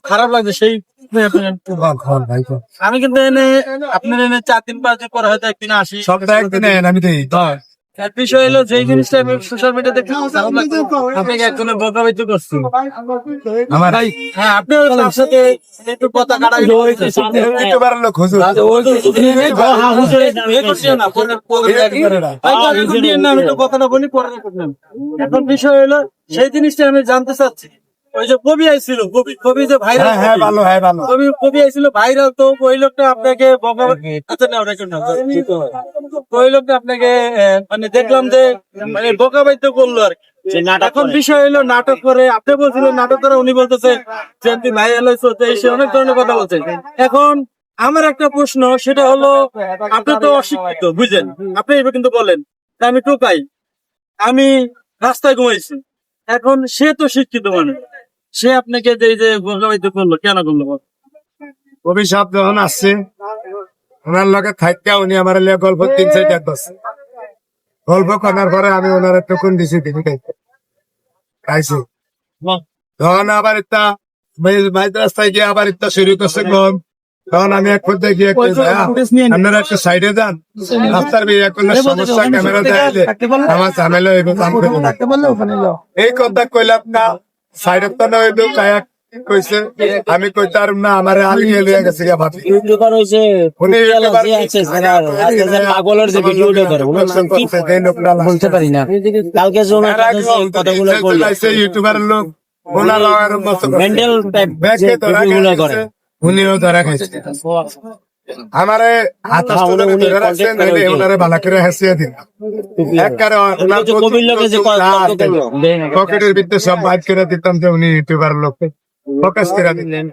খারাপ লাগছে সেই আমি কিন্তু এনে আপনার এনে চার দিন পাঁচ দিন পরে হয়তো একদিন আসি। সপ্তাহে একদিন আমি দেই। বিষয় হলো যে জিনিসটা আমি সোশ্যাল মিডিয়াতে আপনাকে একজনের বকাবিত করছি। আমার হ্যাঁ আপনি তার সাথে একটু কথা কাটাই। ইউটিউবারের লোক হুজুর। কথাটা বলি পরে এখন বিষয় হলো সেই জিনিসটা আমি জানতে চাচ্ছি। ওই যে কবি আইছিল কবি কবি যে ভাইরাল হ্যাঁ হ্যাঁ ভালো হ্যাঁ ভালো। কবি কবি আইছিল ভাইরাল তো ওই লোকটা আপনাকে বকা আচ্ছা না ওটা কেন ওই লোকটা আপনাকে মানে দেখলাম যে মানে বোকা বাইতে করল আর এখন বিষয় হলো নাটক করে আপনি বলছিলেন নাটক করে উনি বলতেছে যে ভাইরাল হয়েছে সে অনেক ধরনের কথা বলছেন এখন আমার একটা প্রশ্ন সেটা হলো আপনি তো অশিক্ষিত বুঝলেন? আপনি এবার কিন্তু বলেন। তা আমি টোকাই আমি রাস্তায় ঘুমাইছি। এখন সে তো শিক্ষিত মানুষ। সে আপনাকে যে যে বোকাবাইতে করল কেন করল? অভিশাপ যখন আসছে ওনার লগে থাকতে উনি আমার লিয়ে গল্প তিন চার এক বছর গল্প করার পরে আমি ওনার টুকুন দিছি তিনি খাইছি তখন আবার মাইজ রাস্তায় গিয়ে আবার ইত্যা শুরু করছে গম তখন আমি এক পর্যায়ে গিয়ে আপনারা একটু সাইডে যান। রাস্তার বিয়ে করলে সমস্যা ক্যামেরা দেখাইলে আমার ঝামেলা এই কথা কইলাম না সাইডে কায়াক কইছে আমি কইতে পারব না আমার আলিয়ে লিয়ে গেছে গা ভাবি। ইউটিউবার হইছে যে আছে পাগলের যে ভিডিওটা করে বলতে পারি না। কালকে যে কথাগুলো বলল। চাইছে লোক। মেন্টাল টাইপ করে। উনিও ধরা খাইছে। আমারে হাত হ্যাঁ, উনি- উনি ধরে রাখছে contact করে নইলে ওইকে। ওনারে বালা করে হাসিয়ে দিন একবারে ওনার যে কবির লোকে যে কচু- কথা কচু- করল পকেটের ভিতরে সব বাইর করে দিতাম যে উনি ইউটিউবার লোক। ফোকাস করে দিলেন